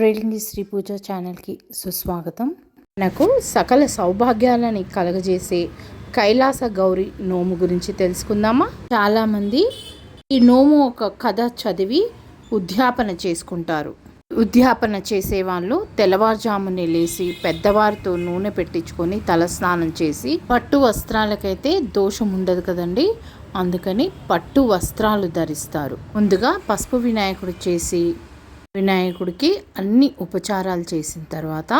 Reading Shri పూజ ఛానల్కి సుస్వాగతం. మనకు సకల సౌభాగ్యాలని కలగజేసే కైలాస గౌరి నోము గురించి తెలుసుకుందామా? చాలామంది ఈ నోము ఒక కథ చదివి ఉద్యాపన చేసుకుంటారు. ఉద్యాపన చేసేవాళ్ళు తెల్లవారుజామునే లేచి పెద్దవారితో నూనె పెట్టించుకొని తలస్నానం చేసి పట్టు వస్త్రాలకైతే దోషం ఉండదు కదండి అందుకని పట్టు వస్త్రాలు ధరిస్తారు. ముందుగా పసుపు వినాయకుడు చేసి వినాయకుడికి అన్ని ఉపచారాలు చేసిన తర్వాత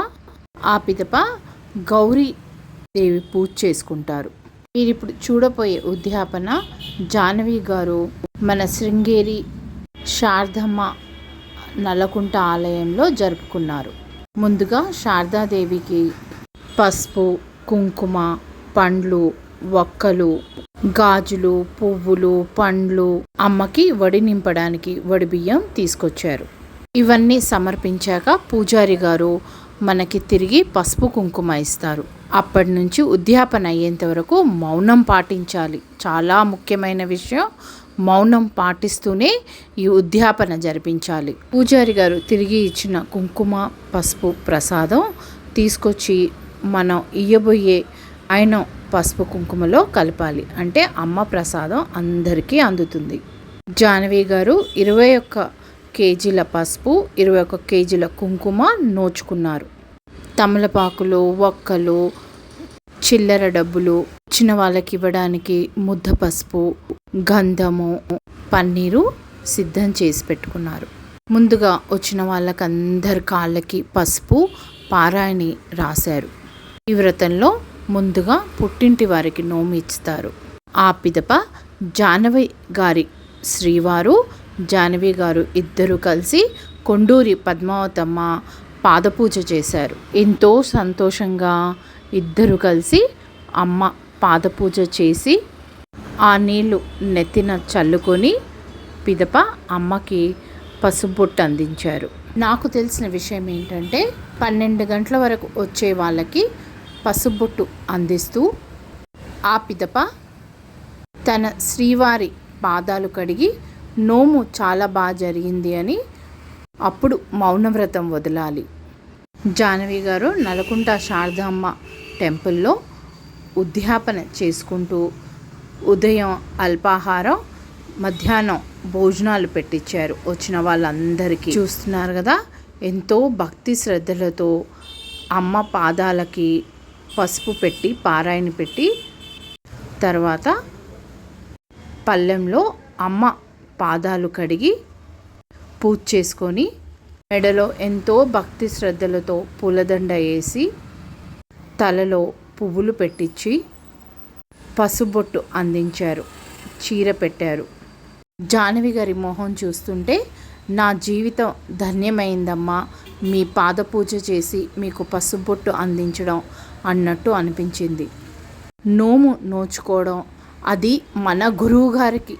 ఆ పిదప గౌరీ దేవి పూజ చేసుకుంటారు. మీరు ఇప్పుడు చూడబోయే ఉద్యాపన జాహ్నవి గారు మన శృంగేరి శారదమ్మ నల్లకుంట ఆలయంలో జరుపుకున్నారు. ముందుగా శారదాదేవికి పసుపు కుంకుమ పండ్లు వక్కలు గాజులు పువ్వులు పండ్లు అమ్మకి వడి నింపడానికి వడి బియ్యం తీసుకొచ్చారు. ఇవన్నీ సమర్పించాక పూజారి గారు మనకి తిరిగి పసుపు కుంకుమ ఇస్తారు. అప్పటి నుంచి ఉద్యాపన అయ్యేంత వరకు మౌనం పాటించాలి. చాలా ముఖ్యమైన విషయం మౌనం పాటిస్తూనే ఈ ఉద్యాపన జరిపించాలి. పూజారి గారు తిరిగి ఇచ్చిన కుంకుమ పసుపు ప్రసాదం తీసుకొచ్చి మనం ఇయ్యబోయే ఆయన పసుపు కుంకుమలో కలపాలి. అంటే అమ్మ ప్రసాదం అందరికీ అందుతుంది. జానవి గారు ఇరవై ఒక్క కేజీల పసుపు ఇరవై ఒక్క కేజీల కుంకుమ నోచుకున్నారు. తమలపాకులు ఒక్కలు చిల్లర డబ్బులు వచ్చిన వాళ్ళకి ఇవ్వడానికి ముద్ద పసుపు గంధము పన్నీరు సిద్ధం చేసి పెట్టుకున్నారు. ముందుగా వచ్చిన వాళ్ళకందరి కాళ్ళకి పసుపు పారాయణి రాశారు. ఈ వ్రతంలో ముందుగా పుట్టింటి వారికి నోమి ఇస్తారు. ఆ పిదప జానవి గారి శ్రీవారు జానవి గారు ఇద్దరు కలిసి కొండూరి పద్మావతమ్మ పాదపూజ చేశారు. ఎంతో సంతోషంగా ఇద్దరు కలిసి అమ్మ పాదపూజ చేసి ఆ నీళ్ళు నెత్తిన చల్లుకొని పిదప అమ్మకి పసుబొట్టు అందించారు. నాకు తెలిసిన విషయం ఏంటంటే పన్నెండు గంటల వరకు వచ్చే వాళ్ళకి పసుబొట్టు అందిస్తూ ఆ పిదప తన శ్రీవారి పాదాలు కడిగి నోము చాలా బాగా జరిగింది అని అప్పుడు మౌనవ్రతం వదలాలి. జానవి గారు నలకుంట శారదమ్మ టెంపుల్లో ఉద్యాపన చేసుకుంటూ ఉదయం అల్పాహారం మధ్యాహ్నం భోజనాలు పెట్టించారు వచ్చిన వాళ్ళందరికీ. చూస్తున్నారు కదా ఎంతో భక్తి శ్రద్ధలతో అమ్మ పాదాలకి పసుపు పెట్టి పారాయణ పెట్టి తర్వాత పల్లెంలో అమ్మ పాదాలు కడిగి పూజ చేసుకొని మెడలో ఎంతో భక్తి శ్రద్ధలతో పూలదండ వేసి తలలో పువ్వులు పెట్టించి పసుబొట్టు అందించారు చీర పెట్టారు. జానవి గారి మొహం చూస్తుంటే నా జీవితం ధన్యమైందమ్మా మీ పాద పూజ చేసి మీకు పసుబొట్టు అందించడం అన్నట్టు అనిపించింది. నోము నోచుకోవడం అది మన గురువు గారికి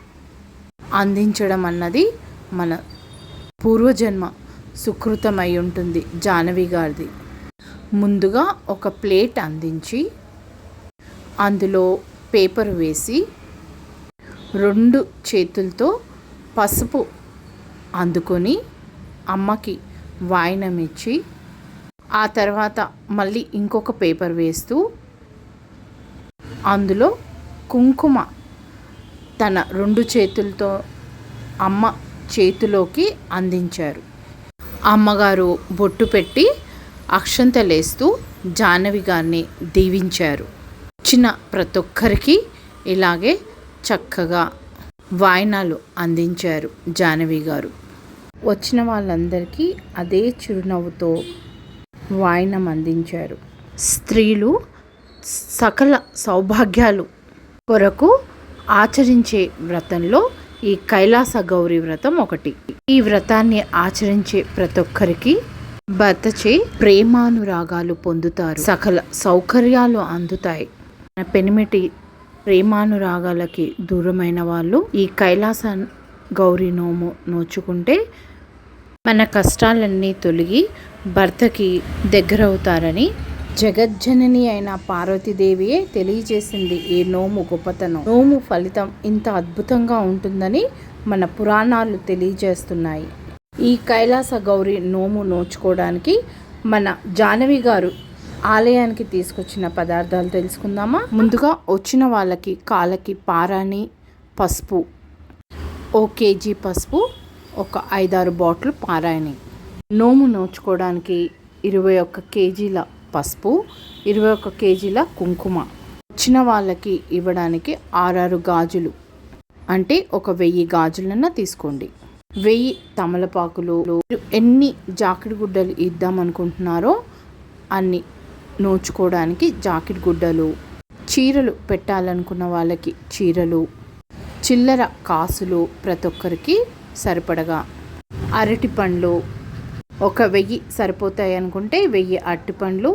అందించడం అన్నది మన పూర్వజన్మ సుకృతమై ఉంటుంది జానవి గారిది. ముందుగా ఒక ప్లేట్ అందించి అందులో పేపర్ వేసి రెండు చేతులతో పసుపు అందుకొని అమ్మకి వాయినం ఇచ్చి ఆ తర్వాత మళ్ళీ ఇంకొక పేపర్ వేస్తూ అందులో కుంకుమ తన రెండు చేతులతో అమ్మ చేతిలోకి అందించారు. అమ్మగారు బొట్టు పెట్టి అక్షంతలేస్తూ జాహ్నవి గారిని దీవించారు. వచ్చిన ప్రతి ఒక్కరికి ఇలాగే చక్కగా వాయినాలు అందించారు జాహ్నవి గారు. వచ్చిన వాళ్ళందరికీ అదే చిరునవ్వుతో వాయినం అందించారు. స్త్రీలు సకల సౌభాగ్యాలు కొరకు ఆచరించే వ్రతంలో ఈ కైలాస గౌరీ వ్రతం ఒకటి. ఈ వ్రతాన్ని ఆచరించే ప్రతి ఒక్కరికి భర్తచే ప్రేమానురాగాలు పొందుతారు. సకల సౌకర్యాలు అందుతాయి. మన పెనిమిటి ప్రేమానురాగాలకి దూరమైన వాళ్ళు ఈ కైలాస గౌరీ నోము నోచుకుంటే మన కష్టాలన్నీ తొలగి భర్తకి దగ్గరవుతారని జగజ్జనని అయిన పార్వతీదేవియే తెలియజేసింది ఈ నోము గొప్పతనం. నోము ఫలితం ఇంత అద్భుతంగా ఉంటుందని మన పురాణాలు తెలియజేస్తున్నాయి. ఈ కైలాస గౌరి నోము నోచుకోవడానికి మన జానవి గారు ఆలయానికి తీసుకొచ్చిన పదార్థాలు తెలుసుకుందామా? ముందుగా వచ్చిన వాళ్ళకి కాళ్ళకి పారాని పసుపు ఓ కేజీ పసుపు ఒక ఐదారు బాటిల్ పారాయని నోము నోచుకోవడానికి ఇరవై ఒక్క కేజీల పసుపు ఇరవై ఒక కేజీల కుంకుమ వచ్చిన వాళ్ళకి ఇవ్వడానికి ఆరారు గాజులు. అంటే ఒక వెయ్యి గాజులన్నా తీసుకోండి. వెయ్యి తమలపాకులు. ఎన్ని జాకెట్ గుడ్డలు ఇద్దాం అనుకుంటున్నారో అన్ని నోచుకోవడానికి జాకెట్ గుడ్డలు. చీరలు పెట్టాలనుకున్న వాళ్ళకి చీరలు. చిల్లర కాసులు ప్రతి ఒక్కరికి సరిపడగా. అరటి పండ్లు. ఒక వెయ్యి సరిపోతాయి అనుకుంటే వెయ్యి అరటిపండ్లు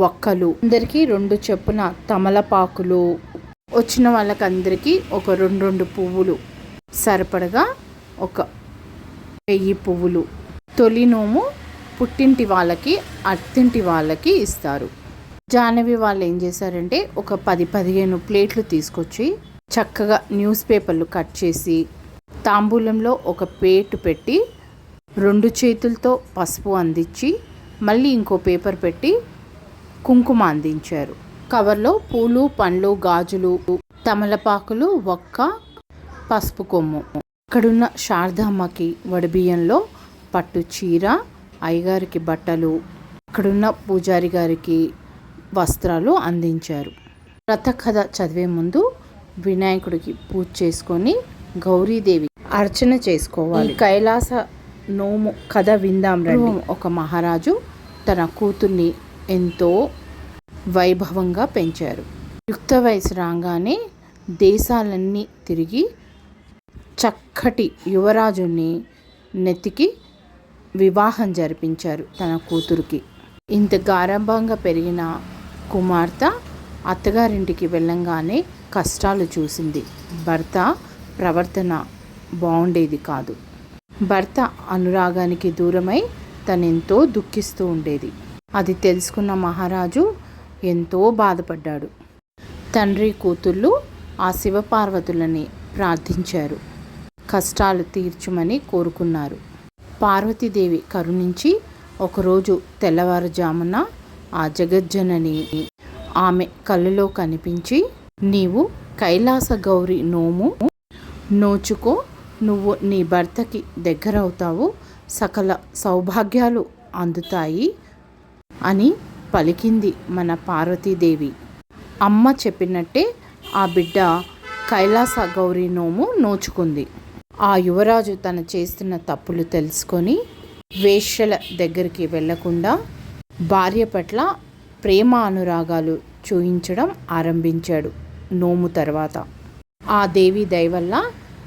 ఒక్కలు అందరికీ రెండు చెప్పున తమలపాకులు. వచ్చిన వాళ్ళకందరికీ ఒక రెండు రెండు పువ్వులు. సరిపడగా ఒక వెయ్యి పువ్వులు. తొలి నోము పుట్టింటి వాళ్ళకి అత్తింటి వాళ్ళకి ఇస్తారు. జానవి వాళ్ళు ఏం చేశారంటే ఒక పది పదిహేను ప్లేట్లు తీసుకొచ్చి చక్కగా న్యూస్ పేపర్లు కట్ చేసి తాంబూలంలో ఒక పేటు పెట్టి రెండు చేతులతో పసుపు అందించి మళ్ళీ ఇంకో పేపర్ పెట్టి కుంకుమ అందించారు. కవర్లో పూలు పండ్లు గాజులు తమలపాకులు ఒక్క పసుపు కొమ్ము. అక్కడున్న శారదామ్మకి వడబియ్యంలో పట్టు చీర అయ్యగారికి బట్టలు అక్కడున్న పూజారి గారికి వస్త్రాలు అందించారు. వ్రత కథ చదివే ముందు వినాయకుడికి పూజ చేసుకొని గౌరీదేవి అర్చన చేసుకోవాలి. కైలాస నోము కథ విందాం రండి. ఒక మహారాజు తన కూతుర్ని ఎంతో వైభవంగా పెంచారు. యుక్త వయసు రాగానే దేశాలన్నీ తిరిగి చక్కటి యువరాజుని నెత్తికి వివాహం జరిపించారు తన కూతురికి. ఇంత గారంభంగా పెరిగిన కుమార్తె అత్తగారింటికి వెళ్ళంగానే కష్టాలు చూసింది. భర్త ప్రవర్తన బాగుండేది కాదు. భర్త అనురాగానికి దూరమై తనెంతో దుఃఖిస్తూ ఉండేది. అది తెలుసుకున్న మహారాజు ఎంతో బాధపడ్డాడు. తండ్రి కూతుళ్ళు ఆ శివపార్వతులని ప్రార్థించారు. కష్టాలు తీర్చుమని కోరుకున్నారు. పార్వతీదేవి కరుణించి ఒకరోజు తెల్లవారుజామున ఆ జగజ్జనని ఆమె కళ్ళలో కనిపించి నీవు కైలాస గౌరి నోము నోచుకో నువ్వు నీ భర్తకి దగ్గరవుతావు. సకల సౌభాగ్యాలు అందుతాయి అని పలికింది మన పార్వతీదేవి. అమ్మ చెప్పినట్టే ఆ బిడ్డ కైలాస గౌరీ నోము నోచుకుంది. ఆ యువరాజు తను చేస్తున్న తప్పులు తెలుసుకొని వేశ్యల దగ్గరికి వెళ్ళకుండా భార్య పట్ల ప్రేమ అనురాగాలు చూయించడం ఆరంభించాడు నోము తర్వాత. ఆ దేవి దయవల్ల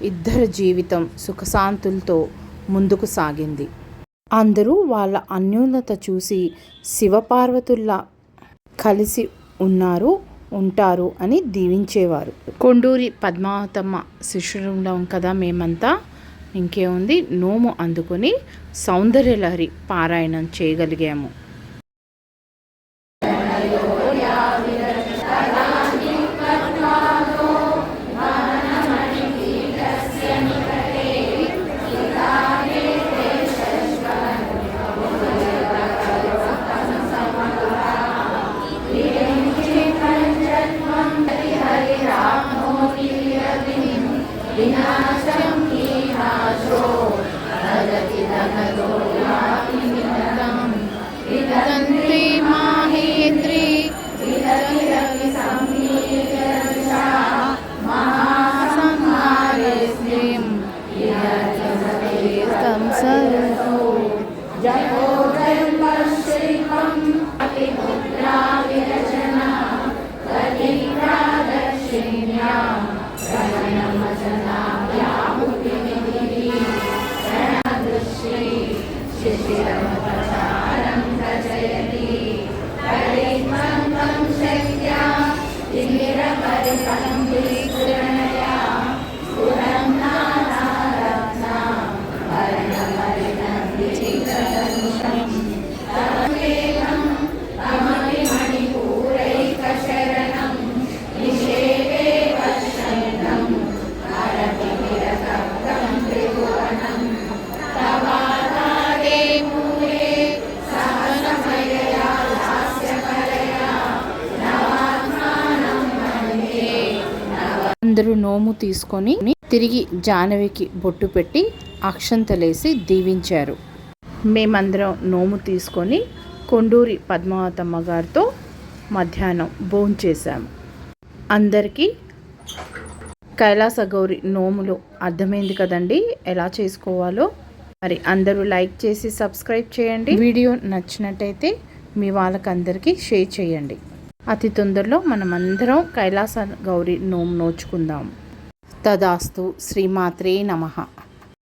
ఇద్దరు జీవితం సుఖశాంతులతో ముందుకు సాగింది. అందరూ వాళ్ళ అన్యోన్యత చూసి శివపార్వతుల్లా కలిసి ఉన్నారు ఉంటారు అని దీవించేవారు. కొండూరి పద్మావతమ్మ శిష్యులం కదా మేమంతా. ఇంకేముంది? నోము అందుకొని సౌందర్యలహరి పారాయణం చేయగలిగాము. Amén. అందరూ నోము తీసుకొని తిరిగి జాహ్నవికి బొట్టు పెట్టి అక్షంతలేసి దీవించారు. మేమందరం నోము తీసుకొని కొండూరి పద్మావతమ్మ గారితో మధ్యాహ్నం భోంచేశాము అందరికీ కైలాస గౌరి నోములు అర్థమైంది కదండి? ఎలా చేసుకోవాలో? మరి అందరూ లైక్ చేసి సబ్స్క్రైబ్ చేయండి. వీడియో నచ్చినట్టయితే మీ వాళ్ళకందరికీ షేర్ చేయండి. అతి తొందరలో మనమందరం కైలాస గౌరి నోము నోచుకుందాం. తదాస్తు శ్రీమాత్రే నమః.